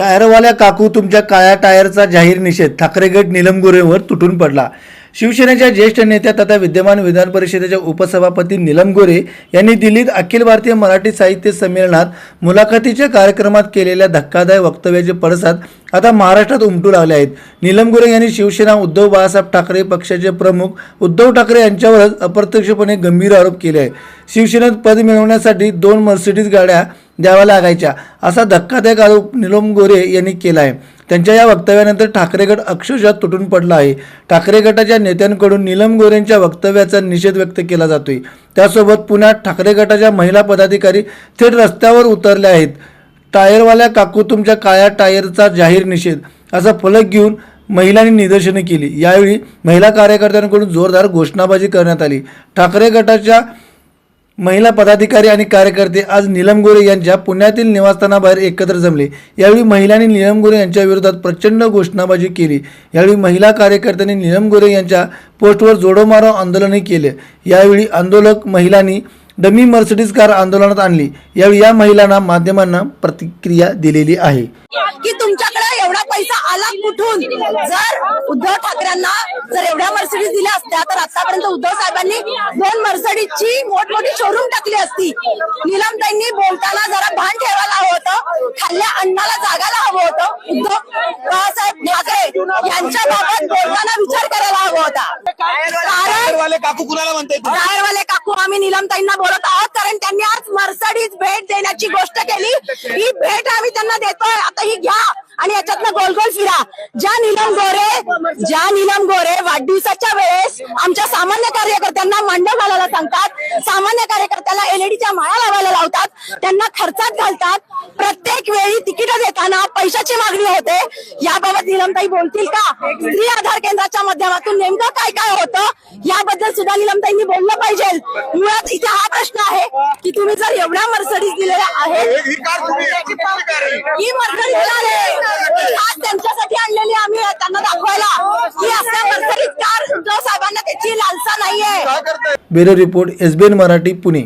टायरवाल्या काकू तुमच्या काळ्या टायरचा जाहीर निषेध. ठाकरे गट निलम गोरेवर तुटून पडला. शिवसेनेच्या ज्येष्ठ नेत्या तथा विद्यमान विधान परिषदेच्या उपसभापती निलम गोरे यांनी दिल्लीत अखिल भारतीय मराठी साहित्य संमेलनात मुलाखतीच्या कार्यक्रमात केलेल्या धक्कादायक वक्तव्याचे पडसाद आता महाराष्ट्रात उमटू लागले आहेत. निलम गोरे यांनी शिवसेना उद्धव बाळासाहेब ठाकरे पक्षाचे प्रमुख उद्धव ठाकरे यांच्यावरच अप्रत्यक्षपणे गंभीर आरोप केले आहे शिवसेनेत पद मिळवण्यासाठी दोन मर्सिडीज गाड्या द्याव्या लागायच्या. असा धक्कादायक आरोप निलोम गोरे यांनी केला आहे त्यांच्या या वक्तव्यानंतर ठाकरे गट अक्षरशः तुटून पडला आहे. ठाकरे गटाच्या नेत्यांकडून निलम गोरेंच्या वक्तव्याचा निषेध व्यक्त केला जातोय. त्यासोबत पुण्यात ठाकरे गटाच्या महिला पदाधिकारी थेट रस्त्यावर उतरल्या आहेत. टायरवाल्या काकू तुमच्या काळ्या टायरचा जाहीर निषेध. असा फलक घेऊन महिलांनी निदर्शने केली. यावेळी महिला कार्यकर्त्यांकडून जोरदार घोषणाबाजी करण्यात आली. ठाकरे गटाच्या महिला पदाधिकारी आणि कार्यकर्ते आज निलम गोरे यांच्या पुण्यातील निवासस्थानाबाहेर एकत्र जमले. यावेळी महिलांनी निलम गोरे यांच्या विरोधात प्रचंड घोषणाबाजी केली. यावेळी महिला कार्यकर्त्यांनी निलम गोरे यांच्या पोस्टवर जोडोमारो आंदोलनही केले. यावेळी आंदोलक महिलांनी डमी मर्सिडीज कार आंदोलनात आणली. यावेळी या महिलांना माध्यमांना प्रतिक्रिया दिलेली आहे. की तुमच्याकडे एवढा पैसा आला कुठून? जर उद्धव ठाकरेंना जर एवढ्या मर्सिडीज दिल्या असत्या तर आतापर्यंत उद्धव साहेबांनी दोन मर्सिडीजची मोठमोठी शोरूम टाकली असती. निलमताईंनी बोलताना जरा भान ठेवायला हवं होतं. खाल्ल्या अन्नाला जागायला हवं होतं. उद्धव बाळासाहेब ठाकरे यांच्या बाबत बोलताना विचार करायला हवा होता. कारण वाले काकू कुणाला म्हणताय तुम्ही? टायरवाले काकू आम्ही निलमताईंना बोलत आहोत कारण त्यांनी आज मर्सडीज भेट देण्याची गोष्ट केली. ही भेट आम्ही त्यांना देतोय. आता ही घ्या आणि याच्यातनं गोल गोल फिरा. ज्या निलम गोरे ज्या निलम गोरे वाढदिवसाच्या वेळेस आमच्या सामान्य कार्यकर्त्यांना मांडव घालायला सांगतात. सामान्य कार्यकर्त्याला एलईडीच्या माळा त्यांना खर्चात घालतात. प्रत्येक वेळी तिकीट देताना पैशाची मागणी होते. याबाबत निलमताई बोलतील का? स्त्री आधार केंद्राच्या माध्यमातून नेमकं काय काय होतं? याबद्दल सुद्धा निलमताईंनी बोललं पाहिजे. मुळात इथे हा प्रश्न आहे की तुम्ही जर एवढ्या मर्सडीज दिलेल्या आहेत ही? ही मर्सडीज आहे. खास त्यांच्यासाठी आणलेली आम्ही त्यांना दाखवायला. की असल्या मर्सडीज कार उद्धव साहेबांना त्याची लालसा नाहीये. Bureau report SBN Marathi Pune.